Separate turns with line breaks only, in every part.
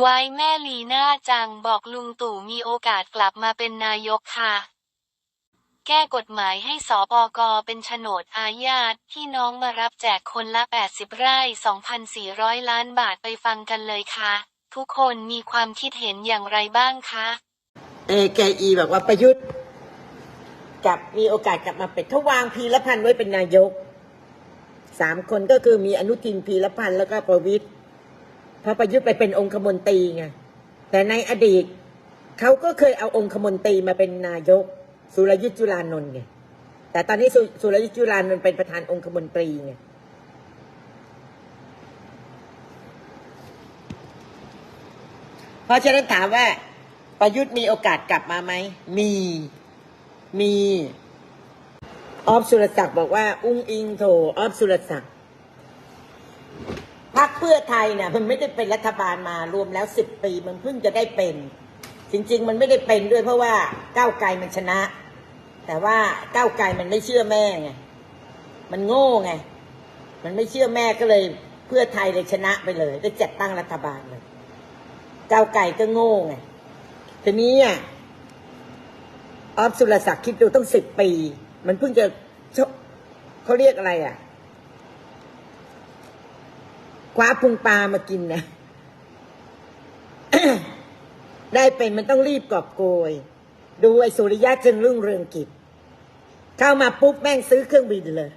ไว้แม่ลีน่าจังบอกลุงตู่มีโอกาสกลับมาเป็นนายกค่ะ แก้กฎหมายให้สปกเป็นโฉนดอาญาตที่น้องมารับแจกคนละ 80 ไร่ 2,400 ล้านบาทไปฟังกันเลยค่ะ ทุกคนมีความคิดเห็นอย่างไรบ้างคะ
เอแกอีบอกว่าประยุทธ์กลับมีโอกาสกลับมาเป็นเขาวางพีรพันธ์ไว้เป็นนายกสามคนก็คือมีอนุทินพีรพันธ์แล้วก็ประวิตย พอประยุทธ์ไปเป็นองคมนตรีไงแต่ในอดีตเขาก็เคยเอาองคมนตรีมาเป็นนายก สุรยุทธ์จุลานนท์ไงแต่ตอนนี้สุสุรยุทธ์จุลานนท์เป็นประธานองคมนตรีไงเพราะฉะนั้นถามว่าประยุทธ์มีโอกาสกลับมาไหม มี มี ออฟสุรศักดิ์บอกว่า อุ้งอิงโถออฟสุรศักดิ์ พักเพื่อไทยเนี่ยมันไม่ได้เป็นรัฐบาลมารวมแล้วสิบปีมันเพิ่งจะได้เป็น จริง ๆ มันไม่ได้เป็นด้วยเพราะว่าก้าวไกลมันชนะ แต่ว่าก้าวไกลมันไม่เชื่อแม่ไงมันโง่ไงมันไม่เชื่อแม่ก็เลยเพื่อไทยเลยชนะไปเลยได้จัดตั้งรัฐบาลเลยก้าวไกลก็โง่ไงทีนี้อะออฟสุรศักดิ์คิดดูต้องสิบปี มันเพิ่งจะเขาเรียกอะไรอะ คว้าพุงปลามากินนะได้เป็นมันต้องรีบกอบโกย ดูไอ้สุริยะจึงรุ่งเรืองกิจ เข้ามาปุ๊บแม่งซื้อเครื่องบินเลย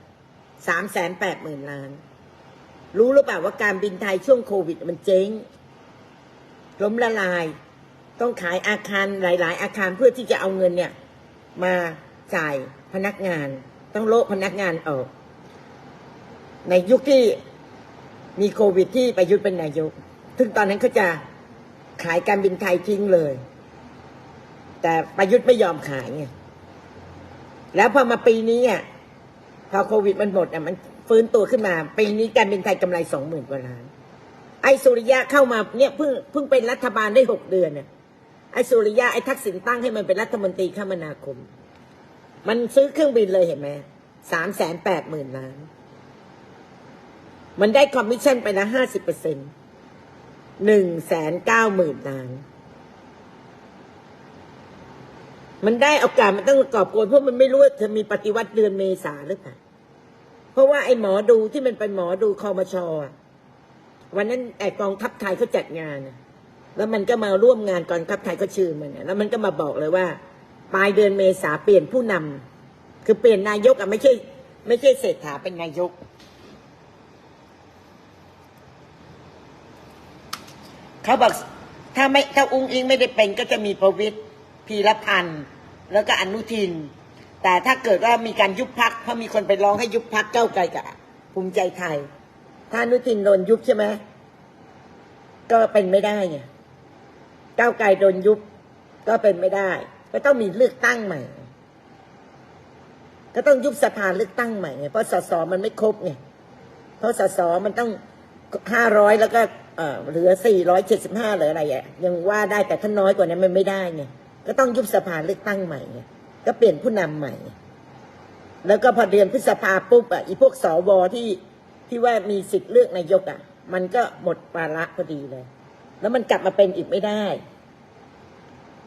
สามแสนแปดหมื่นล้าน รู้หรือเปล่าว่าการบินไทยช่วงโควิด มันเจ๊งล้มละลาย ต้องขายอาคารหลาย ๆ อาคารเพื่อที่จะเอาเงินเนี่ย มาจ่ายพนักงาน ต้องโละพนักงานออก ในยุคที่ มีโควิดที่ประยุทธ์เป็นนายกถึงตอนนั้นเขาจะขายการบินไทยทิ้งเลย แต่ประยุทธ์ไม่ยอมขายไง แล้วพอมาปีนี้อะ พอโควิดมันหมดอะมันฟื้นตัวขึ้นมา ปีนี้การบินไทยกำไรสองหมื่นกว่าล้าน ไอ้สุริยะเข้ามาเนี่ยเพิ่งเพิ่งเป็นรัฐบาลได้หกเดือนเนี่ยไอ้สุริยะไอ้ทักษิณตั้งให้มันเป็นรัฐมนตรีคมนาคม มันซื้อเครื่องบินเลยเห็นไหมสามแสนแปดหมื่นล้าน มันได้คอมมิชชั่นไปละห้าสิบเปอร์เซ็นต์หนึ่งแสนเก้าหมื่นล้าน มันได้โอกาสมันต้องกอบโกยเพราะมันไม่รู้ว่าจะมีปฏิวัติเดือนเมษาหรือเปล่า เพราะว่าไอ้หมอดูที่มันเป็นหมอดูคอมชอวันนั้นไอกองทัพไทยเขาจัดงานแล้วมันก็มาร่วมงานกองทัพไทยเขาชื่อมันแล้วมันก็มาบอกเลยว่าปลายเดือนเมษาเปลี่ยนผู้นำคือเปลี่ยนนายกอะไม่ใช่ ไม่ใช่เศรษฐาเป็นนายก เขาบอกถ้าไม่ถ้าอุ้งอิงไม่ได้เป็นก็จะมีประวิตรพีรพันธ์แล้วก็อนุทิน แต่ถ้าเกิดว่ามีการยุบพักเพราะมีคนไปร้องให้ยุบพักเก้าไกลกับภูมิใจไทย ถ้าอนุทินโดนยุบใช่ไหมก็เป็นไม่ได้ไงก้าวไกลโดนยุบก็เป็นไม่ได้ ก็ต้องมีเลือกตั้งใหม่ ก็ต้องยุบสภาเลือกตั้งใหม่ไงเพราะสสมันไม่ครบไงเพราะสสมันต้องห้าร้อยแล้วก็ เออเหลือสี่ร้อยเจ็ดสิบห้าหรืออะไรอะยังว่าได้แต่ถ้าน้อยกว่านั้นมันไม่ได้ไงก็ต้องยุบสภาเลือกตั้งใหม่ไงก็เปลี่ยนผู้นำใหม่ แล้วก็พอเดือนพฤษภาปุ๊บอะอีพวกสวที่ที่ว่ามีสิทธิ์เลือกนายกอะ มันก็หมดวาระพอดีเลย แล้วมันกลับมาเป็นอีกไม่ได้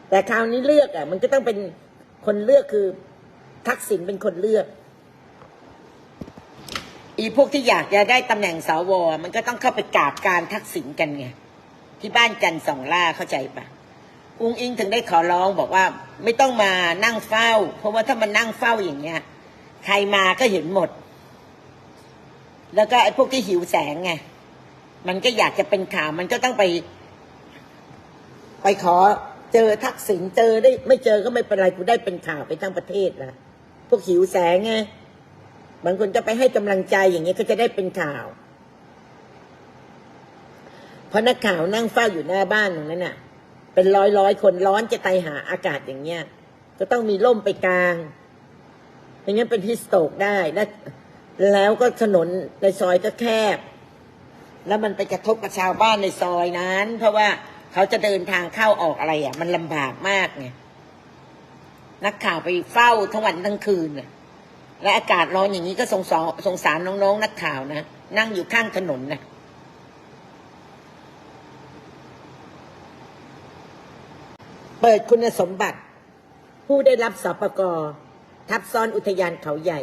แต่คราวนี้เลือกอะ มันก็ต้องเป็นคนเลือกคือทักษิณเป็นคนเลือก อีพวกที่อยากจะได้ตำแหน่งสวมันก็ต้องเข้าไปกราบการทักษิณกันไงที่บ้านจันสองล่าเข้าใจปะอุ้งอิงถึงได้ขอร้องบอกว่า ไม่ต้องมานั่งเฝ้า เพราะว่าถ้ามันนั่งเฝ้าอย่างเงี้ย ใครมาก็เห็นหมด แล้วก็ไอ้พวกที่หิวแสงไงมันก็อยากจะเป็นข่าวมันก็ต้องไป ไปขอเจอทักษิณเจอได้ ไม่เจอก็ไม่เป็นไรกูได้เป็นข่าวไปทั้งประเทศละพวกหิวแสงไง บางคนจะไปให้กำลังใจอย่างเงี้ก็จะได้เป็นข่าว เพราะนักข่าวนั่งเฝ้าอยู่หน้าบ้านตรงนั้นน่ะ เป็นร้อยร้อยคนร้อนจะตายหาอากาศอย่างเงี้ยก็ต้องมีร่มไปกลางไม่งั้นเป็นฮิสโตกได้และแล้วก็ถนนในซอยก็แคบ แล้วมันไปกระทบกับชาวบ้านในซอยนั้น เพราะว่าเขาจะเดินทางเข้าออกอะไรอะ มันลำบากมากไงนักข่าวไปเฝ้าทั้งวันทั้งคืนน่ะ และอากาศร้อนอย่างนี้ก็สงสารสงสารน้องๆนักข่าวนะนั่งอยู่ข้างถนนนะเปิดคุณสมบัติ ผู้ได้รับสปกทับซ้อนอุทยานเขาใหญ่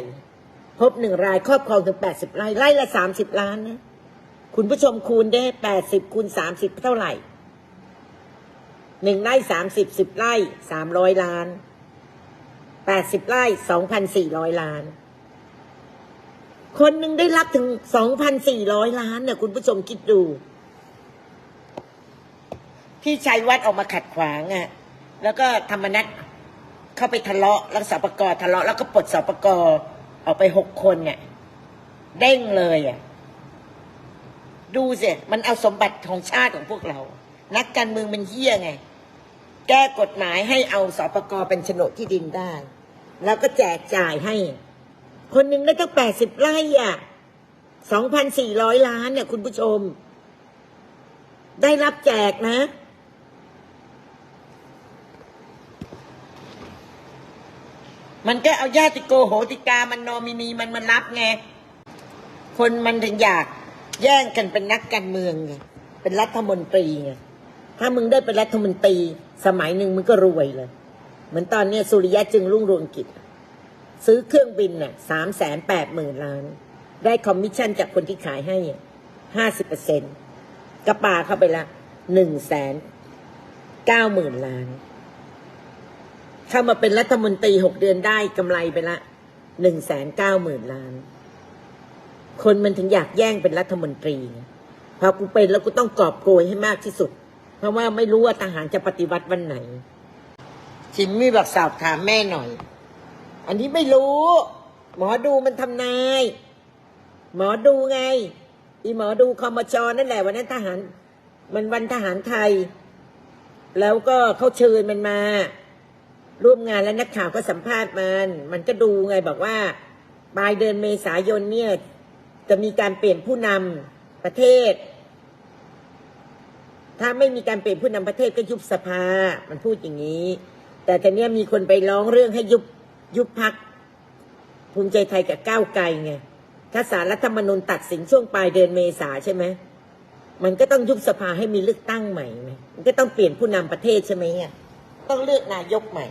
พบหนึ่งรายครอบครองถึงแปดสิบไร่ไร่ละสามสิบล้านนะ คุณผู้ชมคูณได้แปดสิบคูณสามสิบเท่าไหร่หนึ่งไร่สามสิบสิบไร่สามร้อยล้าน แปดสิบไร่สองพันสี่ร้อยล้าน คนหนึ่งได้รับถึงสองพันสี่ร้อยล้านเนี่ยคุณผู้ชมคิดดูที่ชัยวัดออกมาขัดขวางอะ่ะ แล้วก็ธรรมนัตเข้าไปทะเลาะแล้วสปกทะเลาะแล้วก็ปลดสปกออกไปหกคนเนี่ยเด้งเลยอะ่ะดูสิมันเอาสมบัติของชาติของพวกเรา นักการเมืองมันเหี้ยไง แก้กฎหมายให้เอาสอปกเป็นโฉนดที่ดินได้ แล้วก็แจกจ่ายให้ คนหนึ่งได้ตั้งแปดสิบไร่อะสองพันสี่ร้อยล้านเนี่ย คุณผู้ชม ได้รับแจกนะ มันก็เอาญาติโกโหติกามันนอมินีมันมารับไง คนมันถึงอยากแย่งกันเป็นนักการเมืองไงเป็นรัฐมนตรีไงถ้ามึงได้เป็นรัฐมนตรี สมัยหนึ่งมึงก็รวยเลย เหมือนตอนเนี้ยสุริยะจึงรุ่งเรืองกิจ ซื้อเครื่องบินน่ะสามแสนแปดหมื่นล้าน ได้คอมมิชชั่นจากคนที่ขายให้ห้าสิบเปอร์เซ็นต์กระปาเข้าไปละหนึ่งแสนเก้าหมื่นล้าน เข้ามาเป็นรัฐมนตรีหกเดือนได้กำไรไปละหนึ่งแสนเก้าหมื่นล้าน คนมันถึงอยากแย่งเป็นรัฐมนตรีพอกูเป็นแล้วกูต้องกอบโกยให้มากที่สุด เพราะว่าไม่รู้ว่าทหารจะปฏิวัติวันไหน ชิมมี่บอกสอบถามแม่หน่อย อันนี้ไม่รู้ หมอดูมันทำนาย หมอดูไง อีหมอดูคอมชนั่นแหละวันนั้นทหาร มันวันทหารไทย แล้วก็เขาเชิญมันมา ร่วมงานแล้วนักข่าวก็สัมภาษณ์มัน มันก็ดูไงบอกว่าปลายเดือนเมษายนเนี่ย จะมีการเปลี่ยนผู้นำประเทศ ถ้าไม่มีการเปลี่ยนผู้นำประเทศก็ยุบสภา มันพูดอย่างนี้ แต่ทีเนี้ยมีคนไปร้องเรื่องให้ยุบยุบพักภูมิใจไทยกับก้าวไกลไงถ้าสารรัฐธรรมนูญตัดสินช่วงปลายเดือนเมษาใช่ไหมมันก็ต้องยุบสภาให้มีเลือกตั้งใหม่ไหมมันก็ต้องเปลี่ยนผู้นำประเทศใช่ไหมอะต้องเลือกนายกใหม่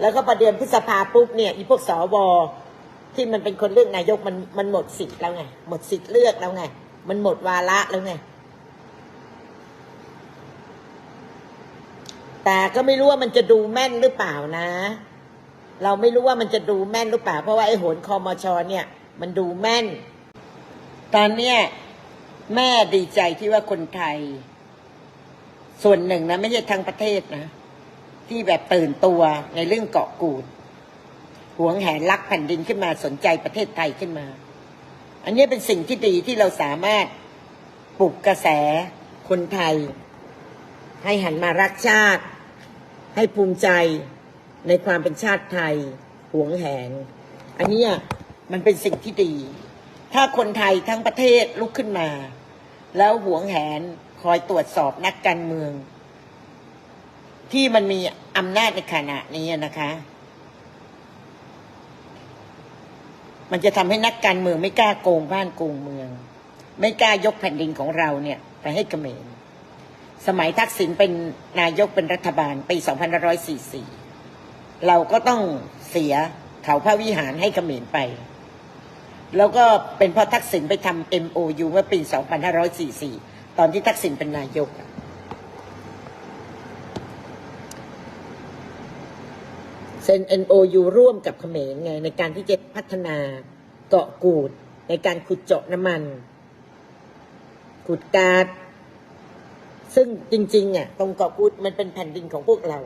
แล้วก็ประเดือนพฤษภาปุ๊บเนี่ยอีพวกสวที่มันเป็นคนเลือกนายกมันมันหมดสิทธิ์แล้วไงหมดสิทธิ์เลือกแล้วไงมันหมดวาระแล้วไง แต่ก็ไม่รู้ว่ามันจะดูแม่นหรือเปล่านะ เราไม่รู้ว่ามันจะดูแม่นหรือเปล่า เพราะว่าไอ้โหนคอมชเนี่ย มันดูแม่น ตอนเนี้ยแม่ดีใจที่ว่าคนไทย ส่วนหนึ่งนะ ไม่ใช่ทั้งประเทศนะ ที่แบบตื่นตัวในเรื่องเกาะกูดหวงแหนรักแผ่นดินขึ้นมาสนใจประเทศไทยขึ้นมา อันนี้เป็นสิ่งที่ดีที่เราสามารถปลุกกระแสคนไทย ให้หันมารักชาติ ให้ภูมิใจในความเป็นชาติไทยหวงแหน อันนี้มันเป็นสิ่งที่ดี ถ้าคนไทยทั้งประเทศลุกขึ้นมา แล้วหวงแหนคอยตรวจสอบนักการเมือง ที่มันมีอำนาจในขณะนี้นะคะ มันจะทำให้นักการเมืองไม่กล้าโกงบ้านโกงเมือง ไม่กล้ายกแผ่นดินของเราเนี่ย ไปให้เมร สมัยทักษิณเป็นนายกเป็นรัฐบาลปี2544 เราก็ต้องเสียเขาพระวิหารให้เขมรไป แล้วก็เป็นเพราะทักษิณไปทำ MOU เมื่อปี 2544 ตอนที่ทักษิณเป็นนายก เซ็น MOU ร่วมกับเขมรไงในการที่จะพัฒนาเกาะกูด ในการขุดเจาะน้ำมัน ขุดก๊า ซึ่งจริงๆอะตรงเกาะกูดมันเป็นแผ่นดินของพวกเรา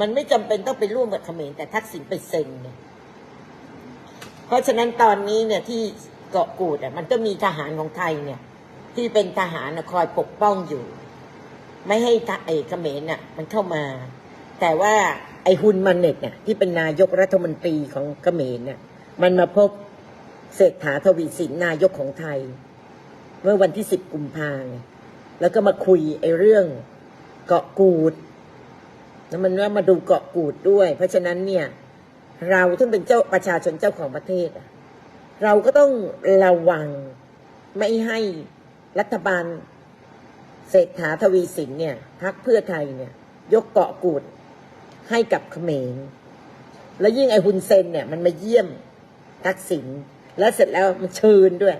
มันไม่จำเป็นต้องไปร่วมกับเขมรแต่ทักษิณไปเซ็นเนี่ยเพราะฉะนั้นตอนนี้เนี่ยที่เกาะกูดอะมันก็มีทหารของไทยเนี่ย ที่เป็นทหารคอยปกป้องอยู่ ไม่ให้ทะไอ้เขมรน่ะ มันเข้ามา แต่ว่าไอ้ฮุนมันเน็ตเนี่ยที่เป็นนายกรัฐมนตรีของเขมรเนี่ยมันมาพบเศรษฐาทวีสินนายกของไทย เมื่อวันที่สิบกุมภาพันธ์ แล้วก็มาคุยไอ้เรื่องเกาะกูดแล้วมันว่ามาดูเกาะกูดด้วย เพราะฉะนั้นเนี่ย เราที่เป็นเจ้าประชาชนเจ้าของประเทศเราก็ต้องระวังไม่ให้รัฐบาลเศรษฐาทวีสินเนี่ยพักเพื่อไทยเนี่ย ยกเกาะกูดให้กับเขมรแล้วยิ่งไอ้ฮุนเซนเนี่ยมันมาเยี่ยมทักษิณแล้วเสร็จแล้วมันเชิญด้วย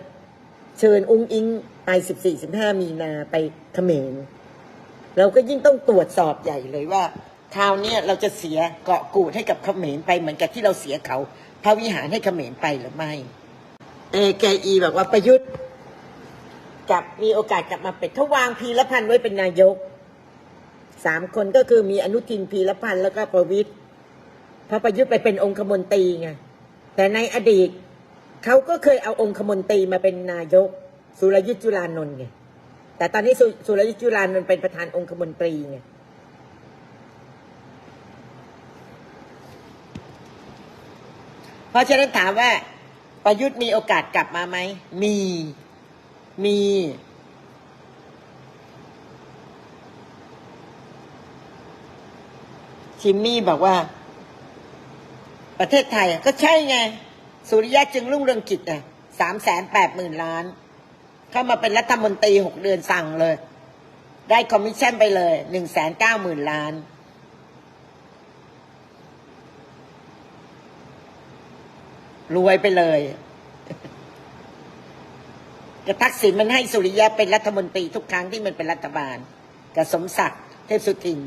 เชิญอุ้งอิงไปสิบสี่สิบห้ามีนาไปเขมรเราก็ยิ่งต้องตรวจสอบใหญ่เลยว่าคราวนี้เราจะเสียเกาะกูดให้กับเขมรไปเหมือนกับที่เราเสียเขาพระวิหารให้เขมรไปหรือไม่ เอแกอีบอกว่าประยุทธ์กลับมีโอกาสกลับมาเป็นเขาวางพีรพันธ์ไว้เป็นนายกสามคนก็คือมีอนุทินพีรพันธ์แล้วก็ประวิตยพระประยุทธ์ไปเป็นองคมนตรีไงแต่ในอดีต เขาก็เคยเอาองคมนตรีมาเป็นนายกสุรยุทธ์จุลานนท์ไงแต่ตอนนี้สุสุรยุทธ์จุลานนท์เป็นประธานองคมนตรีไงเพราะฉะนั้นถามว่าประยุทธ์มีโอกาสกลับมาไหม มี มี ชิมมี่บอกว่า ประเทศไทยก็ใช่ไง สุริยะจึงรุ่งเรืองกิจอะสามแสนแปดหมื่นล้าน เข้ามาเป็นรัฐมนตรีหกเดือนสั่งเลย ได้คอมมิชชั่นไปเลยหนึ่งแสนเก้าหมื่นล้าน รวยไปเลยกระทักษิณมันให้สุริยะเป็นรัฐมนตรีทุกครั้งที่มันเป็นรัฐบาลกับสมศักดิ์เทพสุทิน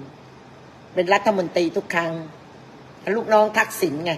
เป็นรัฐมนตรีทุกครั้ง ลูกน้องทักษิณไง